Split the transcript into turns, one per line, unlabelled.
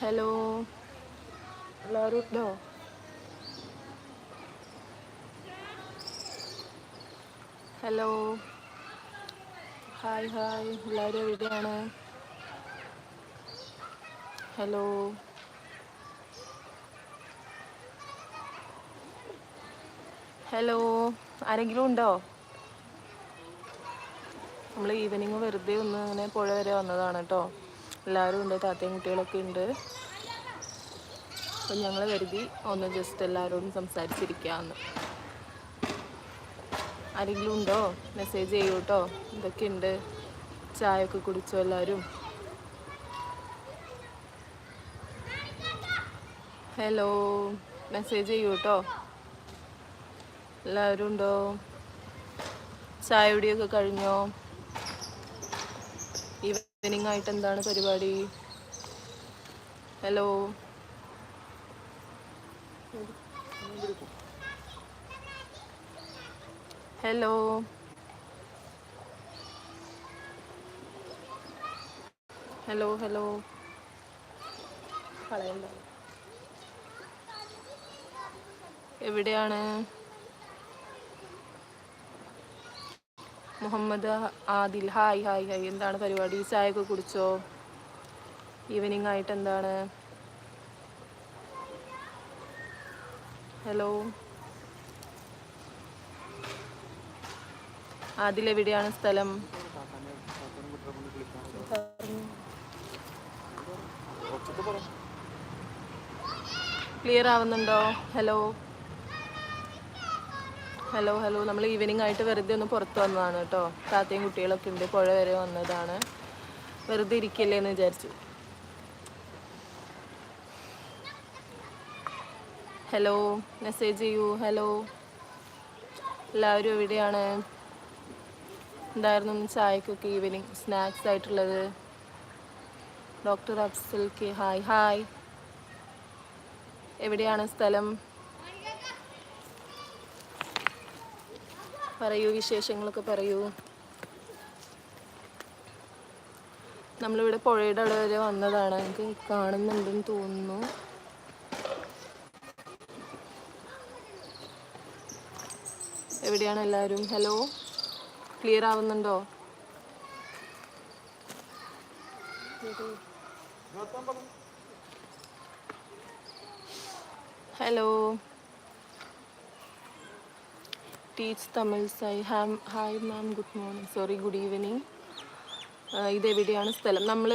Hello. എല്ലാവരും ഉണ്ടോ? Hello. Hi hi. എല്ലാവരും എവിടെയാണ്? ഹലോ. ഹലോ. ആരെങ്കിലും ഉണ്ടോ? നമ്മൾ ഈവനിങ് വെറുതെ ഒന്ന് അങ്ങനെ പുഴ വരെ വന്നതാണ് കേട്ടോ. എല്ലാവരും ഉണ്ട് താത്തയും കുട്ടികളൊക്കെ ഉണ്ട്. അപ്പം ഞങ്ങൾ കരുതി ഒന്ന് ജസ്റ്റ് എല്ലാവരോടും സംസാരിച്ചിരിക്കാമെന്ന് ആരെങ്കിലും ഉണ്ടോ? മെസ്സേജ് ചെയ്യൂ കേട്ടോ ഇതൊക്കെ ഉണ്ട് ചായയൊക്കെ കുടിച്ചോ എല്ലാവരും? ഹലോ മെസ്സേജ് ചെയ്യൂ കേട്ടോ എല്ലാവരും ഉണ്ടോ? ചായ കുടിയൊക്കെ കഴിഞ്ഞോ? ഈവനിങ് ആയിട്ട് എന്താണ് പരിപാടി? ഹലോ ഹലോ ഹലോ ഹലോ എവിടെയാണ്? Muhammad Adil hi hi hi എന്താണ് പരിപാടി? ചായ ഒക്കെ കുടിച്ചോ? ഈവനിങ് ആയിട്ട് എന്താണ്? ഹലോ ആദിൽ എവിടെയാണ് സ്ഥലം? ക്ലിയർ ആവുന്നുണ്ടോ? ഹലോ ഹലോ ഹലോ നമ്മൾ ഈവനിങ് ആയിട്ട് വെറുതെ ഒന്ന് പുറത്ത് വന്നതാണ് കേട്ടോ. താത്തയും കുട്ടികളൊക്കെ ഉണ്ട്. പുഴ വരെ വന്നതാണ്. വെറുതെ ഇരിക്കല്ലേ എന്ന് വിചാരിച്ചു. ഹലോ മെസ്സേജ് ചെയ്യൂ. ഹലോ എല്ലാവരും എവിടെയാണ്? എന്തായിരുന്നു ചായക്കൊക്കെ ഈവനിങ് സ്നാക്സ് ആയിട്ടുള്ളത്. Doctor Afsal K hi hi എവിടെയാണ് സ്ഥലം? പറയൂ വിശേഷങ്ങളൊക്കെ പറയൂ. നമ്മളിവിടെ പുഴയുടെ അവിടെ വരെ വന്നതാണ്. എനിക്ക് കാണുന്നുണ്ടെന്ന് തോന്നുന്നു. എവിടെയാണ് എല്ലാവരും? ഹലോ ക്ലിയർ ആവുന്നുണ്ടോ? ഹലോ ടീച്ച് തമിഴ് സൈ Ham hi ma'am good morning. Sorry good evening ഇതെവിടെയാണ് സ്ഥലം? നമ്മൾ